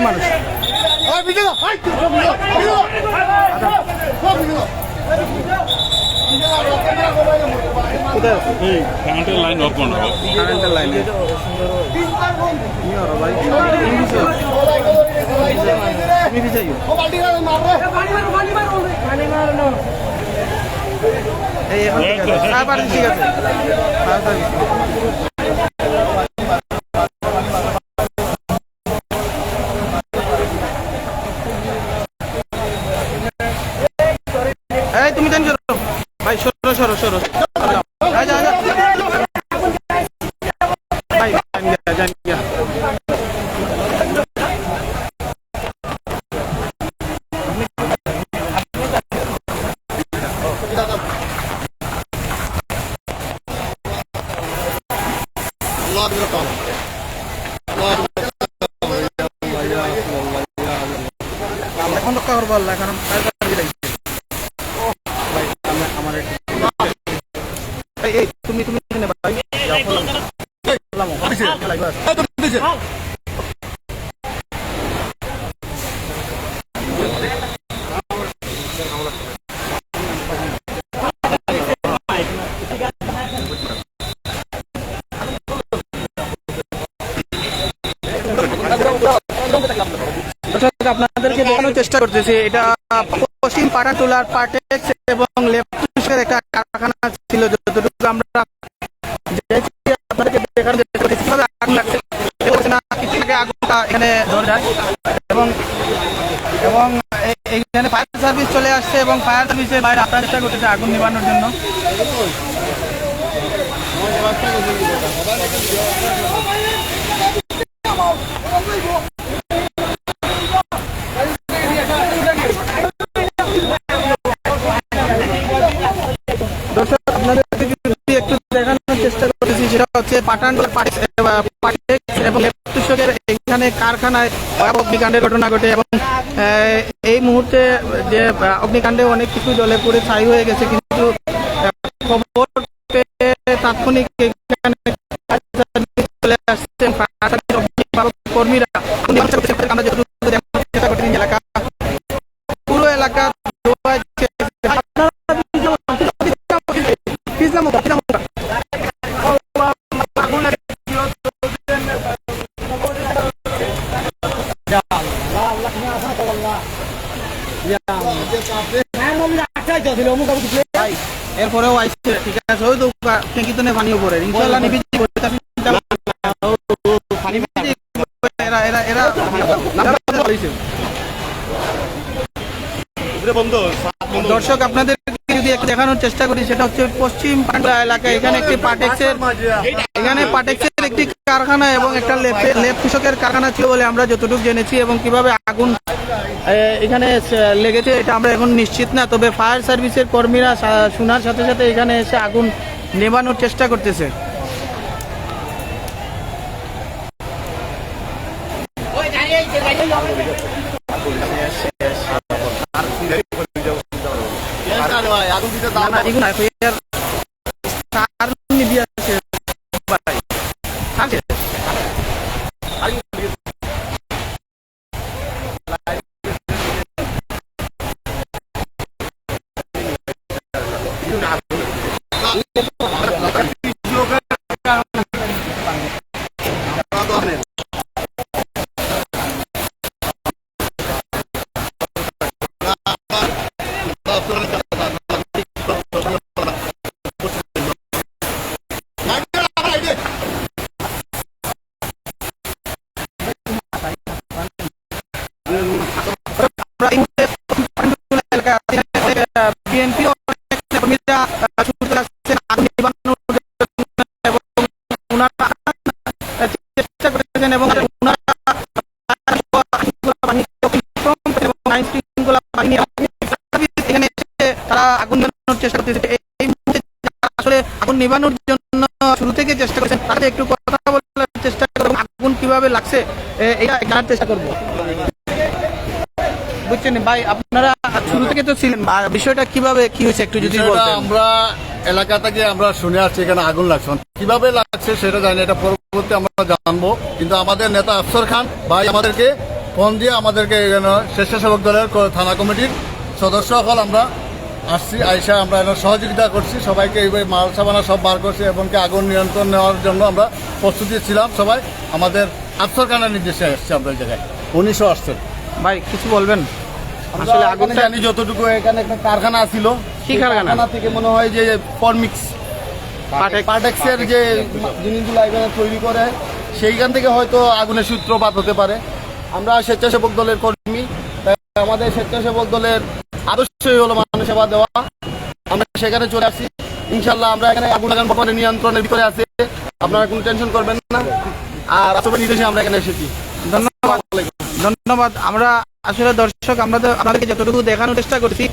মানুষ কারেন্টের line of করো কারেন্টের লাইনে কি হলো ভাই তুমি দিছো? তুমি দিছাইও এই এখন ঠিক আছে ভাই সরো সরো সরো। এখন রক্ষা করব আল্লাহ এখন কার কার দিকে রাখছি। ভাই আমরা- আমার একটু- এই, তুমি তুমি এখানে ভাই। দর্শক, আপনাদেরকে দেখানোর চেষ্টা করতেছি এটা পশ্চিম পাটাটোলার পার্টেক্স এবং লেফটের যায় এবং এবং এইখানে ফায়ার সার্ভিস চলে আসছে এবং ফায়ার সার্ভিসের বাইরে আপনার চেষ্টা করতেছে আগুন নিবানোর জন্য। দর্শক, আপনাদেরকে যদি একটু দেখানোর চেষ্টা করেছি সেটা হচ্ছে পাঠান লেপটুসকের এখানে কারখানায় অগ্নিকাণ্ডের ঘটনা ঘটে এবং এই মুহূর্তে যে অগ্নিকাণ্ডে অনেক কিছু জলে পড়ে ছাই হয়ে গেছে, কিন্তু খবর তাৎক্ষণিক চলে আসছেন কর্মীরা। এরপরেও আইসছে ঠিক আছে? ওই তো ট্যাঙ্কি তো পানিও পড়ে ইনশাল্লাহ নিবি এরা এরা। এরা দর্শক আপনাদের যদি দেখানোর চেষ্টা করি, সেটা হচ্ছে পশ্চিম পান্ডা এলাকা এখানে একটি পাটেক্সের এখানে পাটেক্সের একটি কারখানা এবং একটা লেপ- লেপ কৃষকের কারখানা ছিল বলে আমরা যতটুকু জেনেছি এবং কীভাবে আগুন এখানে লেগেছে, এটা আমরা এখন নিশ্চিত না। তবে ফায়ার সার্ভিসের কর্মীরা শোনার সাথে সাথে এখানে এসে আগুন নেবানোর চেষ্টা করতেছে। না, এগুলো না, এর তার নিবি আছে ভাই। আছে। আমরা নিবানোর জন্য শুরু থেকে চেষ্টা করেছেন তাদের একটু কথা বলার চেষ্টা করব আগুন কীভাবে লাগছে এটা জানার চেষ্টা করব। বুঝছেন? ভাই আপনারা শুরু থেকে তো ছিলেন বিষয়টা কীভাবে কি হয়েছে একটু যদি আমরা এলাকা থেকে আমরা শুনে আসছি এখানে আগুন লাগছে। কীভাবে লাগছে সেটা জানি এটা পরবর্তী আমরা জানব। কিন্তু আমাদের নেতা আফসর খান ভাই আমাদেরকে ফোন দিয়ে আমাদেরকে স্বেচ্ছাসেবক দলের থানা কমিটির সদস্য হল আমরা। আসছি আইসা আমরা এখানে সহযোগিতা করছি সবাইকে এইভাবে মাল সাবানা সব বার করছি এবং কি আগুন নিয়ন্ত্রণ নেওয়ার জন্য আমরা প্রস্তুতি ছিলাম। সবাই আমাদের আফসর খানের নির্দেশে এসছি আমরা এই জায়গায়। উনিশশো আসছেন ভাই কিছু বলবেন? আসলে আগুনটা জানি যতটুকু এখানে একটা কারখানা ছিল। কি কারখানা? থেকে মনে হয় যে পরমিক্স পাটেক্স। পাটেক্সের যে জিনিসগুলো এখানে তৈরি করে সেইখান থেকে হয়তো আগুনের সূত্রপাত হতে পারে। আমরা স্বেচ্ছাসেবক দলের কর্মী তাই আমাদের স্বেচ্ছাসেবক দলের আদর্শই হলো মানুষ সেবা দেওয়া। আমরা সেখানে চলে আসি। ইনশাল্লাহ আমরা এখানে আগুন লাগান বর্তমানে নিয়ন্ত্রণের ভিতরে আছে। আপনারা কোনো টেনশন করবেন না। আর আসলে নির্দেশে আমরা এখানে এসেছি। ধন্যবাদ। ধন্যবাদ। আমরা আসলে দর্শক, আমরা তো আপনাদেরকে যতটুকু দেখানোর চেষ্টা করছি,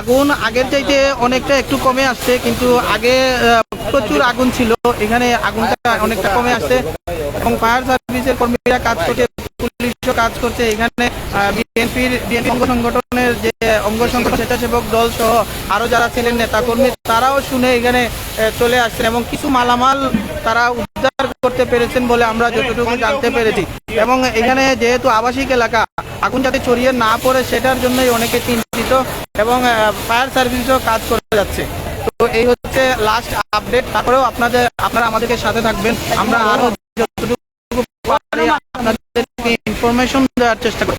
আগুন আগের চাইতে অনেকটা একটু কমে আসছে, কিন্তু আগে প্রচুর আগুন ছিল। এখানে আগুনটা অনেকটা কমে আসছে। এবং ফায়ার সার্ভিসের কর্মীরা কাজ করছে, পুলিশও কাজ করছে। এখানে বিএনপির, বিএনপি অঙ্গ সংগঠনের যে অঙ্গ সংগঠন স্বেচ্ছাসেবক দল সহ আরও যারা ছিলেন নেতাকর্মী, তারাও শুনে এখানে চলে আসছেন এবং কিছু মালামাল তারা উদ্ধার করতে পেরেছেন বলে আমরা যতটুকু জানতে পেরেছি। এবং এখানে যেহেতু আবাসিক এলাকা, আগুন যাতে ছড়িয়ে না পড়ে সেটার জন্যই অনেকে চিন্তিত এবং ফায়ার সার্ভিসও কাজ করে যাচ্ছে। তো এই হচ্ছে লাস্ট আপডেট তারপরেও আপনাদের, আপনারা আমাদেরকে সাথে থাকবেন। আমরা আরও যতটুকু পারি আপনাদেরকে ইনফরমেশন দেওয়ার চেষ্টা করি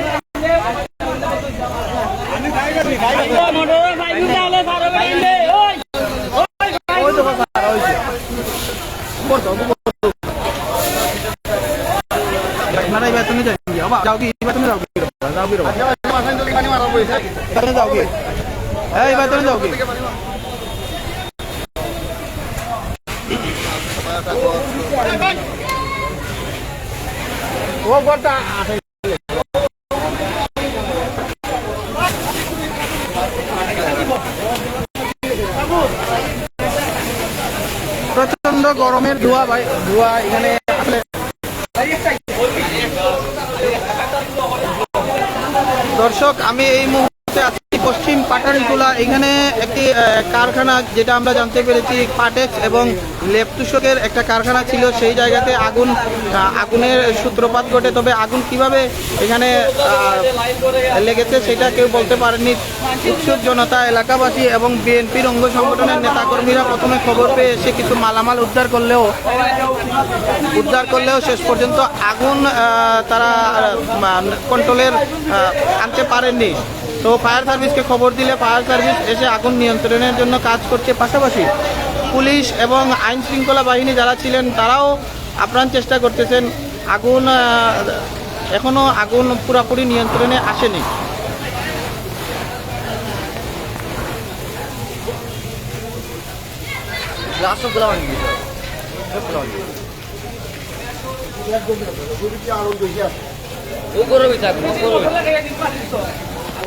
যান কি বাবা যাও কি এই বেতনে যাও কি যাও কি বাবা বেতনে যাও কি এই বেতনে যাও কি ও গড়টা আছে প্রচণ্ড গরমের ধোয়া ভাই ধোয়া এখানে দর্শক আমি এই মুহূর্তে পশ্চিম পাটানটুলা এখানে একটি কারখানা যেটা আমরা জানতে পেরেছি, পাটেক্স এবং লেপতুষকের একটা কারখানা ছিল। সেই জায়গাতে আগুন আগুনের সূত্রপাত ঘটে। তবে আগুন কীভাবে এখানে লেগেছে সেটা কেউ বলতে পারেনি উৎসুক জনতা, এলাকাবাসী এবং বিএনপির অঙ্গ সংগঠনের নেতাকর্মীরা প্রথমে খবর পেয়ে এসে কিছু মালামাল উদ্ধার করলেও উদ্ধার করলেও শেষ পর্যন্ত আগুন তারা কন্ট্রোলের আনতে পারেননি। তো ফায়ার সার্ভিসকে খবর দিলে ফায়ার সার্ভিস এসে আগুন নিয়ন্ত্রণের জন্য কাজ করছে পাশাপাশি পুলিশ এবং আইন শৃঙ্খলা বাহিনী যারা ছিলেন তারাও আপ্রাণ চেষ্টা করতেছেন। আগুন আহ, এখনও আগুন পুরাপুরি নিয়ন্ত্রণে আসেনি।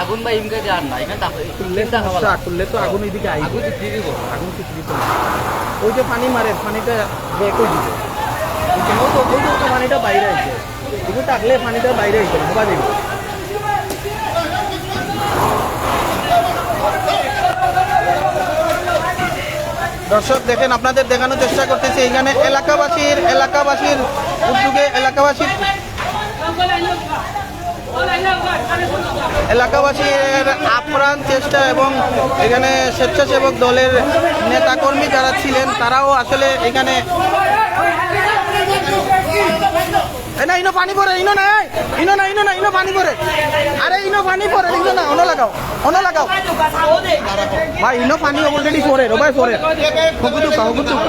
আগুন বা ইমকে যান না এখানে খুললে খুললে তো আগুন এদিকে আগুন তো দিব। আগুন দিত ওই যে পানি মারে পানিটা হয়ে দিবে? তো ওই তো পানিটা বাইরে এগুলো টাকলে পানিটা বাইরে আসছে হবা দিব। দর্শক দেখেন আপনাদের দেখানোর চেষ্টা করতেছি। এখানে এলাকাবাসীর এলাকাবাসীর উদ্যোগে এলাকাবাসীর এলাকাবাসীর আপ্রাণ চেষ্টা এবং এখানে স্বেচ্ছাসেবক দলের নেতাকর্মী যারা ছিলেন, তারাও আসলে এখানে না, ইনো পানি পরে, ইনো না ইনো না ইনো না, ইনো পানি পরে। আরে, ইনো পানি পরে ইনো না? অন্য লাগাও অন্য লাগাও। ভাই, ইনো পানি অলরেডি পরে রবাই পরে। হকুতুকা হকুতুকা